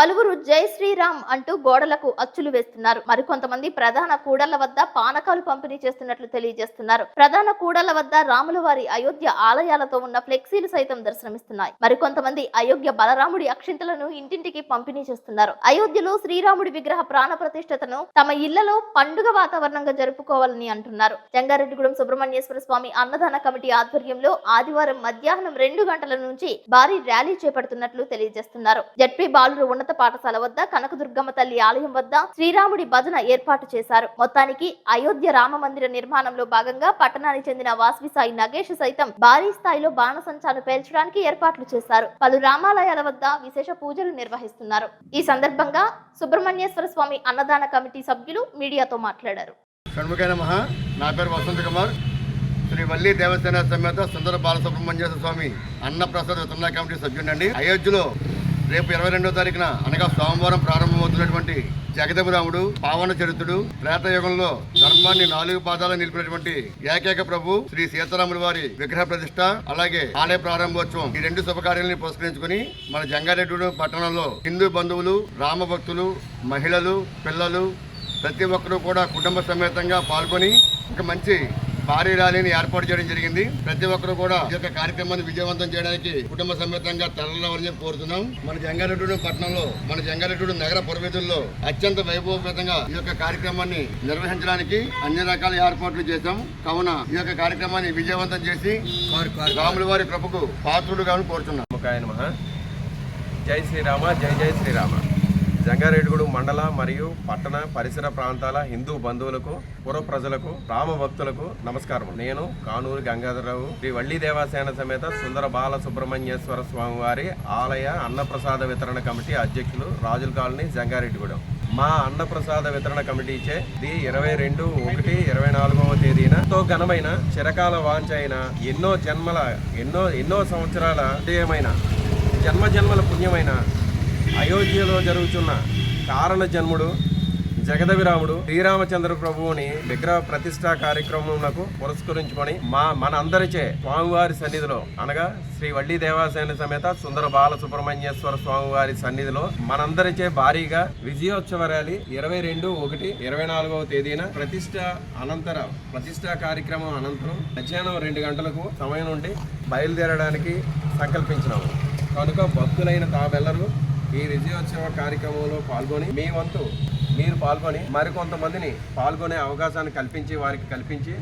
పలువురు జై శ్రీరామ్ అంటూ గోడలకు అచ్చులు వేస్తున్నారు. మరికొంతమంది ప్రధాన కూడళ్ళ వద్ద పానకాలు పంపిణీ చేస్తున్నట్లు తెలియజేస్తున్నారు. ప్రధాన కూడళ్ళ వద్ద రాముల వారి అయోధ్య ఆలయాలతో ఉన్న ఫ్లెక్సీలు సైతం దర్శనమిస్తున్నాయి. మరికొంతమంది అయోధ్య బలరాముడి అక్షింతలను ఇంటింటికి పంపిణీ చేస్తున్నారు. అయోధ్యలో శ్రీరాముడి విగ్రహ ప్రాణ ప్రతిష్టతను తమ ఇళ్ళలో పండుగ వాతావరణంగా జరుపుకోవాలని అంటున్నారు. జంగారెడ్డిగూడెం సుబ్రహ్మణ్యేశ్వర స్వామి అన్నదాన కమిటీ ఆధ్వర్యంలో ఆదివారం మధ్యాహ్నం రెండు గంటల నుంచి భారీ ర్యాలీ చేపడుతున్నట్లు తెలియజేస్తున్నారు. జడ్పీ బాలురు ఉన్నత పాఠశాల వద్ద కనకదుర్గమ్మ తల్లి ఆలయం వద్ద శ్రీరాముడి భజన ఏర్పాటు చేశారు. మొత్తానికి అయోధ్య రామ మందిర నిర్మాణంలో భాగంగా పట్టణానికి చెందిన వాస్వి సాయి నగేష్ సైతం భారీ స్థాయిలో బాణసంచాను పేల్చడానికి ఏర్పాట్లు చేశారు. పలు రామాలయాల వద్ద విశేష పూజలు నిర్వహిస్తున్నారు. ఈ సందర్భంగా సుబ్రహ్మణ్యేశ్వర స్వామి అన్నదాన కమిటీ సభ్యులు మీడియాతో మాట్లాడారు. నా పేరు వసంత్ కుమార్. శ్రీ వల్లి దేవసేన సమేత సుందర బాలసుబ్రహ్మణ్యేశ్వర స్వామి అన్నప్రసాద వితరణ కమిటీ సభ్యుడండి అయోధ్యలో రేపు ఇరవై రెండో తారీఖున అనగా సోమవారం ప్రారంభమవుతున్నటువంటి జగదభిరాముడు పావన చరిత్రుడు త్రేతయుగంలో ధర్మాన్ని నాలుగు పాదాలు నిలిపినటువంటి ఏకైక ప్రభు శ్రీ సీతారాముల వారి విగ్రహ ప్రతిష్ట అలాగే ఆలయ ప్రారంభోత్సవం ఈ రెండు శుభకార్యాలను పురస్కరించుకుని మన జంగారెడ్డి పట్టణంలో హిందూ బంధువులు రామ భక్తులు మహిళలు పిల్లలు ప్రతి ఒక్కరూ కూడా కుటుంబ సమేతంగా పాల్గొని ఒక మంచి భారీ ర్యాలీని ఏర్పాటు చేయడం జరిగింది. ప్రతి ఒక్కరూ కూడా ఈ యొక్క కార్యక్రమాన్ని విజయవంతం చేయడానికి కుటుంబ సమేతంగా తరలివని చెప్పి కోరుతున్నాం. మన జంగారెడ్డి పట్టణంలో మన జంగారెడ్డి నగర పురవేదుల్లో అత్యంత వైభవపేతంగా ఈ యొక్క కార్యక్రమాన్ని నిర్వహించడానికి అన్ని రకాల ఏర్పాట్లు చేశాం. కావున ఈ యొక్క కార్యక్రమాన్ని విజయవంతం చేసి రాముల వారి కృపకు పాత్రుడుగా కోరుతున్నాం. జై శ్రీరామ జై జై శ్రీరామ. జంగారెడ్డిగూడు మండల మరియు పట్టణ పరిసర ప్రాంతాల హిందూ బంధువులకు పుర ప్రజలకు రామ భక్తులకు నమస్కారం నేను కానూరు గంగాధరరావు. శ్రీ వల్లి దేవాసేన సమేత సుందర బాల సుబ్రహ్మణ్యేశ్వర స్వామి వారి ఆలయ అన్నప్రసాద వితరణ కమిటీ అధ్యక్షులు రాజుల కాలనీ జంగారెడ్డిగూడెం. మా అన్నప్రసాద వితరణ కమిటీ ది ఇరవై రెండు ఒకటి ఇరవై నాలుగవ తేదీన ఎంతో ఘనమైన చిరకాల వాంఛ అయిన ఎన్నో జన్మల ఎన్నో ఎన్నో సంవత్సరాల విజయమైన జన్మ జన్మల పుణ్యమైన అయోధ్యలో జరుగుతున్న కారణ జన్ముడు జగదవిరాముడు శ్రీరామచంద్ర ప్రభువుని విగ్రహ ప్రతిష్టా కార్యక్రమమునకు పురస్కరించుకొని మా మన అందరిచే స్వామివారి సన్నిధిలో అనగా శ్రీ వల్లి దేవాసేన సమేత సుందర బాల సుబ్రహ్మణ్యేశ్వర స్వామివారి సన్నిధిలో మనందరిచే భారీగా విజయోత్సవ ర్యాలీ ఇరవై రెండు ఒకటి ఇరవై నాలుగవ తేదీన ప్రతిష్ట అనంతర ప్రతిష్టా కార్యక్రమం అనంతరం మధ్యాహ్నం రెండు గంటలకు సమయం నుండి బయలుదేరడానికి సంకల్పించినాము. కనుక భక్తులైన తామెల్లరూ ఈ విజయోత్సవ కార్యక్రమంలో పాల్గొని మీ వంతు మీరు పాల్గొని మరికొంతమందిని పాల్గొనే అవకాశాన్ని కల్పించి వారికి కల్పించి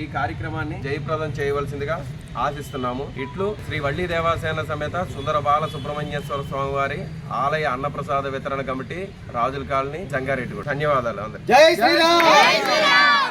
ఈ కార్యక్రమాన్ని జయప్రదం చేయవలసిందిగా ఆశిస్తున్నాము. ఇట్లు శ్రీ వల్లి దేవాసేన సమేత సుందర బాల సుబ్రహ్మణ్యేశ్వర స్వామి వారి ఆలయ అన్నప్రసాద వితరణ కమిటీ రాజుల కాలనీ జంగారెడ్డి ధన్యవాదాలు శ్రీరామ్!